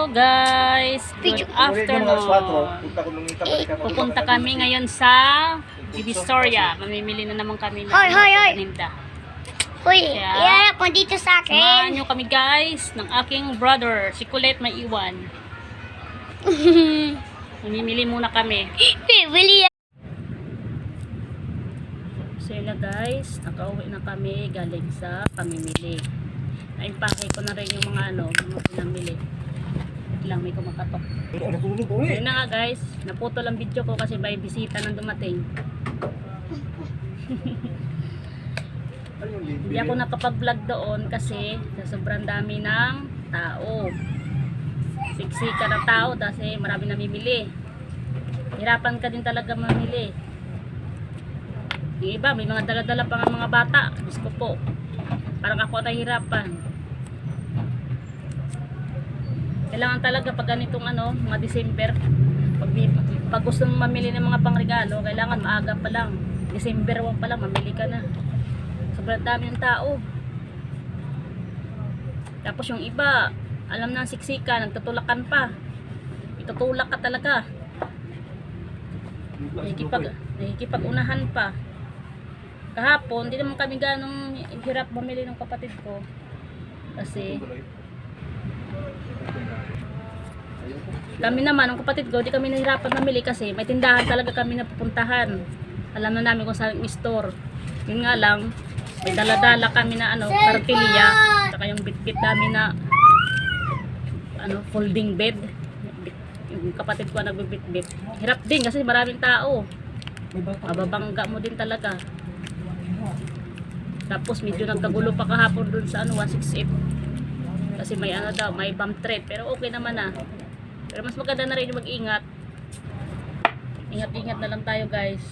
Hello guys, good afternoon. Pupunta kami ngayon sa Divisoria. Mamimili na naman kami ng Hoy, hoy, hoy. paninda. Uy, Kaya, iharap mo dito sa Samahan akin. nyo kami guys ng aking brother, si Colette may iwan. Mamimili muna kami. Bibili yan. So yun na guys, nakauwi na kami galing sa pamimili. Naimpake ko na rin yung mga ano, mga pinamili. Wait lang, may kumakatok. Yun na nga guys, naputol ang video ko kasi may bisita nang dumating. Hindi ako nakapag-vlog doon kasi sa sobrang dami ng tao. Siksika ng tao kasi marami namimili. Hirapan ka din talaga mamili. Yung iba, may mga dala-dala pa nga mga bata. Diyos ko po. Parang ako nahihirapan. Kailangan talaga pag ganitong ano, mga December, pag, pag gusto mong mamili ng mga pangregalo, kailangan maaga pa lang. December 1 pa lang, mamili ka na. Sobrang dami ng tao. Tapos yung iba, alam na ang siksika, nagtutulakan pa. Itutulak ka talaga. Nakikipag, nakikipag-unahan pa. Kahapon, hindi naman kami ganong hirap bumili ng kapatid ko. Kasi, kami naman, ang kapatid ko, di kami nahirapan mamili kasi may tindahan talaga kami na pupuntahan. Alam na namin kung saan yung store. Yun nga lang, may daladala kami na ano, kartilya, saka yung bitbit namin na ano, folding bed. Yung kapatid ko nagbibitbit. Hirap din kasi maraming tao. Mababangga mo din talaga. Tapos medyo nagkagulo pa kahapon dun sa ano 168. Kasi may ano daw, may bump thread. Pero okay naman na. Pero mas maganda na rin yung mag-ingat. Ingat-ingat na lang tayo guys.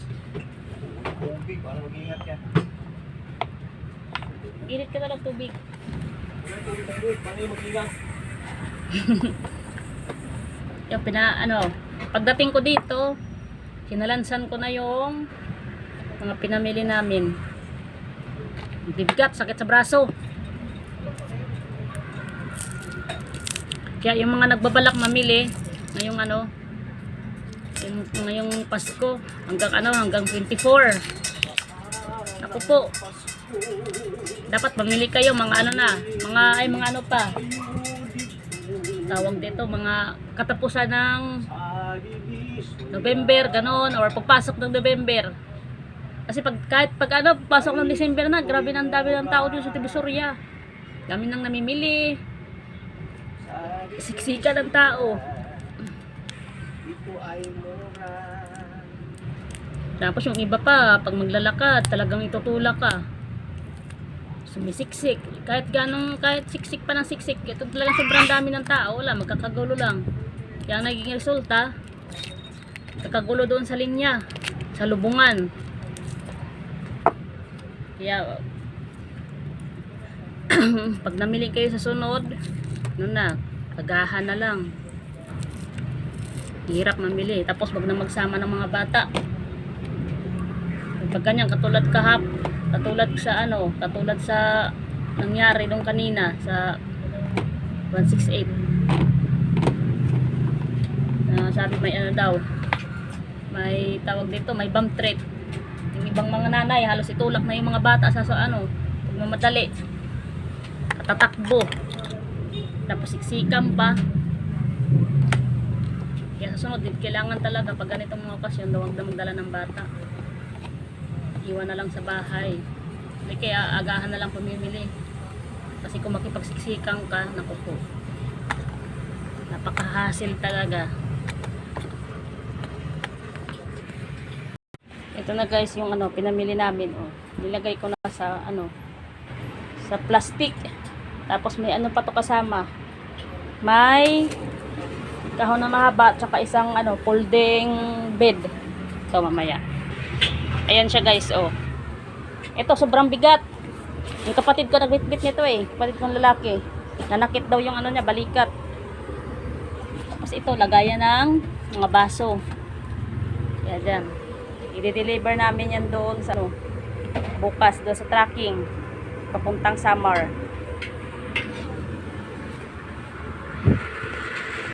Init ka na lang tubig. yung pina, ano, pagdating ko dito, kinalansan ko na yung mga pinamili namin. Bibigat, sakit sa braso. Kaya yung mga nagbabalak mamili, ngayong ano, yung, ngayong Pasko, hanggang ano, hanggang 24. Ako po, dapat mamili kayo mga ano na, mga ay mga ano pa. Tawag dito, mga katapusan ng November, ganon, or pagpasok ng November. Kasi pag, kahit pag ano, pasok ng December na, grabe na ang dami ng tao dito sa Tibisoria. Dami nang namimili. Siksika ng tao. Tapos yung iba pa, pag maglalakad, talagang itutulak ka. Sumisiksik. Kahit ganong, kahit siksik pa ng siksik, ito talagang sobrang dami ng tao, wala, magkakagulo lang. Kaya ang naging resulta, kakagulo doon sa linya, sa lubungan. Kaya, pag namili kayo sa sunod, ano na, agahan na lang. Hirap mamili. Tapos wag na magsama ng mga bata. Pag ganyan, katulad kahap, katulad sa ano, katulad sa nangyari nung kanina sa 168. Ah, sabi may ano daw, may tawag dito, may bump threat. Yung ibang mga nanay, halos itulak na yung mga bata sa, sa ano, magmamadali. Tatakbo. Tapos siksikan pa. Kaya sa sunod, kailangan talaga pag ganitong mga okasyon, daw na magdala ng bata. Iwan na lang sa bahay. Hindi kaya agahan na lang pumimili. Kasi kung makipagsiksikan ka, naku. Napakahasil talaga. Ito na guys yung ano, pinamili namin. Oh. Nilagay ko na sa ano, sa plastic. Tapos may ano pa to kasama. May kahon na mahaba tsaka isang ano folding bed. So mamaya. Ayan siya guys, oh. Ito sobrang bigat. Yung kapatid ko nagbitbit nito eh. Kapatid kong lalaki. Nanakit daw yung ano niya, balikat. Tapos ito, lagayan ng mga baso. Yan dyan. I-deliver namin yan doon sa ano, bukas doon sa tracking papuntang Samar.